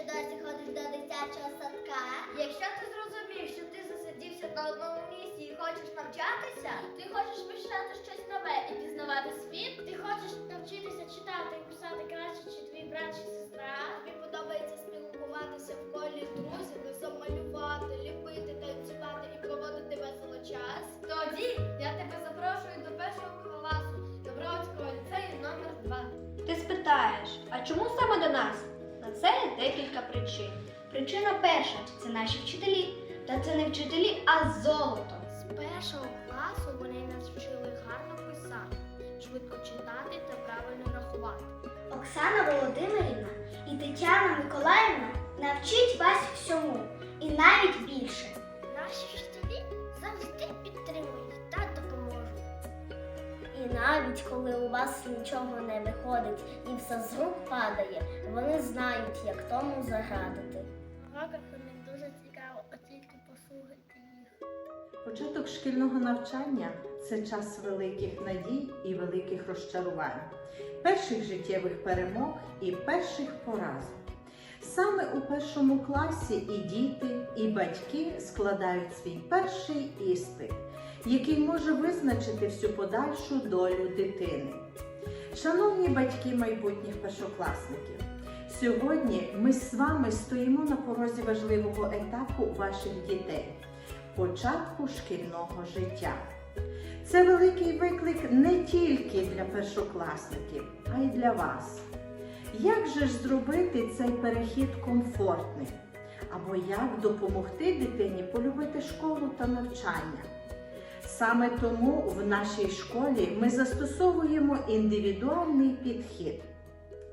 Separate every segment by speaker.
Speaker 1: що досі ходиш до дитячого садка?
Speaker 2: Якщо ти зрозумів, що ти засидівся на одному місці і хочеш навчатися, ти хочеш вивчати щось нове і пізнавати світ, ти хочеш навчитися читати і писати краще, чи твій брат чи сестра. Тобі подобається спілкуватися в колі друзів, разом малювати, ліпити, танцювати і проводити весело час. Тоді я тебе запрошую до першого класу Добровольського ліцею номер 2
Speaker 3: Ти спитаєш, а чому саме до нас? На це є декілька причин. Причина перша це наші вчителі. Та це не вчителі, а золото.
Speaker 2: З першого класу вони нас вчили гарно писати, швидко читати та правильно рахувати.
Speaker 1: Оксана Володимирівна і Тетяна Миколаївна навчить вас всьому і навіть навіть коли у вас нічого не виходить і все з рук падає, вони знають, як тому заградити.
Speaker 2: Уроках у них дуже цікаво, от тільки послухайте їх.
Speaker 4: Початок шкільного навчання це час великих надій і великих розчарувань, перших життєвих перемог і перших поразок. Саме у першому класі і діти, і батьки складають свій перший іспит, який може визначити всю подальшу долю дитини. Шановні батьки майбутніх першокласників, сьогодні ми з вами стоїмо на порозі важливого етапу ваших дітей початку шкільного життя. Це великий виклик не тільки для першокласників, а й для вас. Як же ж зробити цей перехід комфортним? Або як допомогти дитині полюбити школу та навчання? Саме тому в нашій школі ми застосовуємо індивідуальний підхід,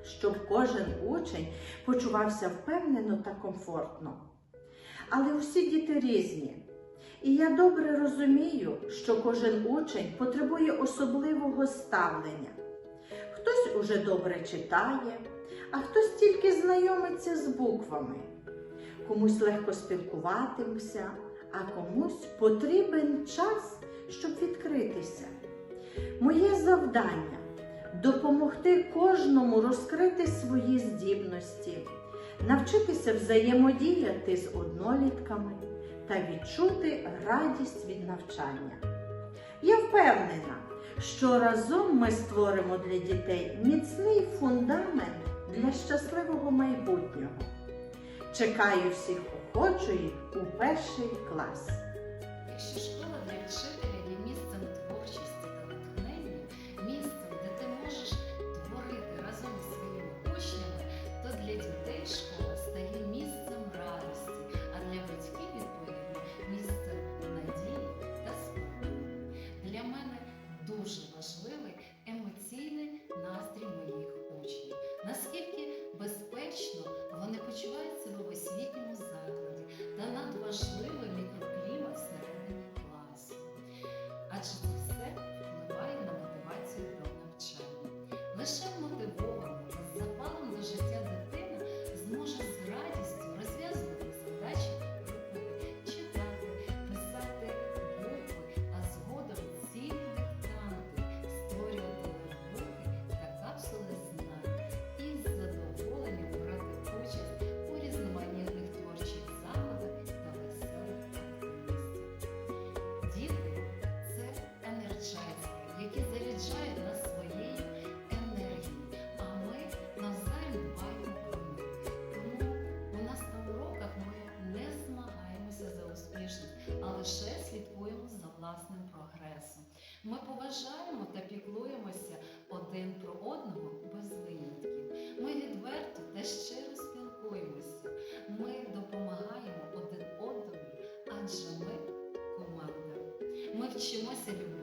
Speaker 4: щоб кожен учень почувався впевнено та комфортно. Але усі діти різні. І я добре розумію, що кожен учень потребує особливого ставлення. Хтось уже добре читає, а хтось тільки знайомиться з буквами. Комусь легко спілкуватимуся, а комусь потрібен час, щоб відкритися. Моє завдання допомогти кожному розкрити свої здібності, навчитися взаємодіяти з однолітками та відчути радість від навчання. Я впевнена, що разом ми створимо для дітей міцний фундамент для щасливого майбутнього. Чекаю всіх охочих у перший клас.
Speaker 5: Вчимося любити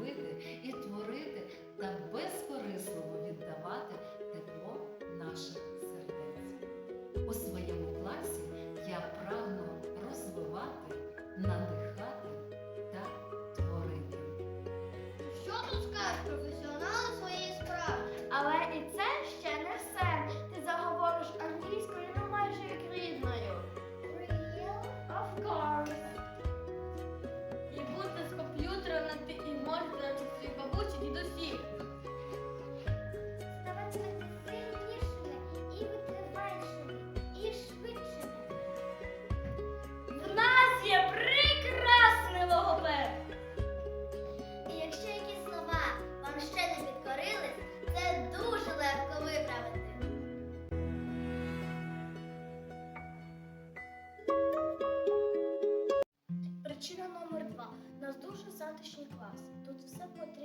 Speaker 2: комп'ютера на ти і можеш навчитися своїх бабусі дідусів.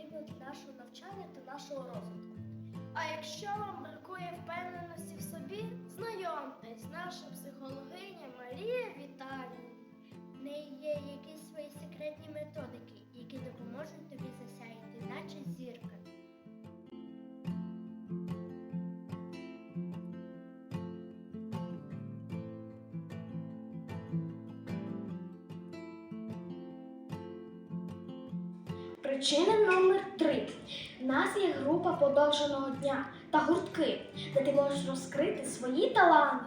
Speaker 1: Потрібно для нашого навчання та нашого розвитку.
Speaker 2: А якщо вам бракує впевненості в собі, знайомтесь, наша психологиня Марія Віталій.
Speaker 1: В неї є якісь свої секретні методики, які допоможуть тобі засяяти, наче зірка.
Speaker 6: Причина номер три. У нас є група подовженого дня та гуртки, де ти можеш розкрити свої таланти.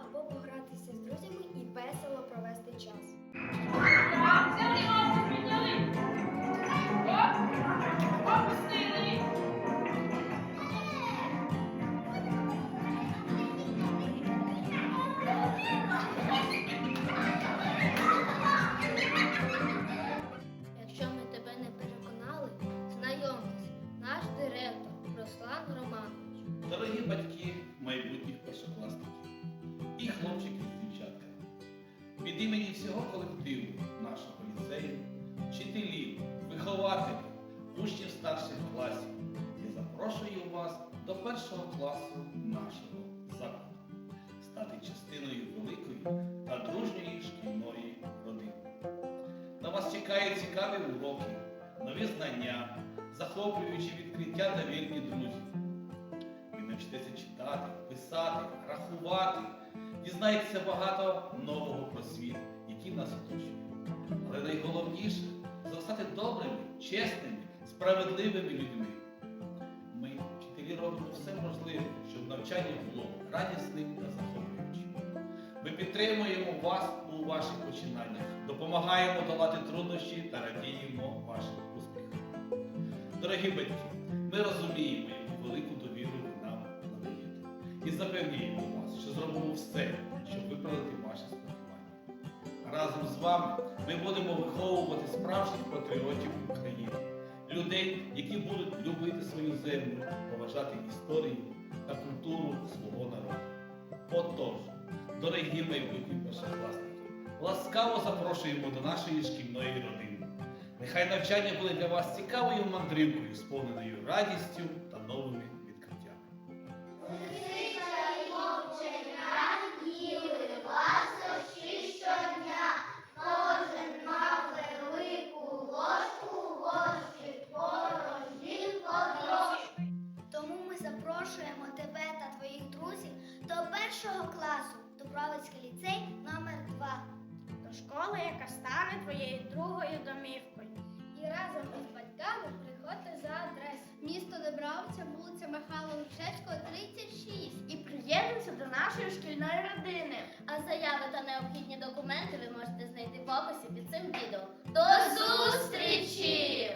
Speaker 7: Першого класу нашого закладу стати частиною великої та дружньої шкільної родини. На вас чекають цікаві уроки, нові знання, захоплюючі відкриття та вірні друзі. Ви навчитеся читати, писати, рахувати, дізнаєтеся багато нового про світ, який нас оточує. Але найголовніше зростати добрими, чесними, справедливими людьми. Робимо все можливе, щоб навчання було радісним та захоплюючим. Ми підтримуємо вас у ваших починаннях, допомагаємо долати труднощі та радіємо вашим успіхам. Дорогі батьки, ми розуміємо, яку велику довіру ви нам надаєте. І запевняємо вас, що зробимо все, щоб виправити ваші сподівання. Разом з вами ми будемо виховувати справжніх патріотів України, людей, які будуть любити свою землю, поважати історію та культуру свого народу. Отож, дорогі майбутні першокласники, ласкаво запрошуємо до нашої шкільної родини. Нехай навчання буде для вас цікавою мандрівкою, сповненою радістю та новими
Speaker 2: твоєю другою домівкою. І разом із батьками приходьте за адресою місто Дубровиця, вулиця Михайла Лукшевського, 36 і приєднуйтеся до нашої шкільної родини.
Speaker 1: А заяви та необхідні документи ви можете знайти в описі під цим відео. До зустрічі!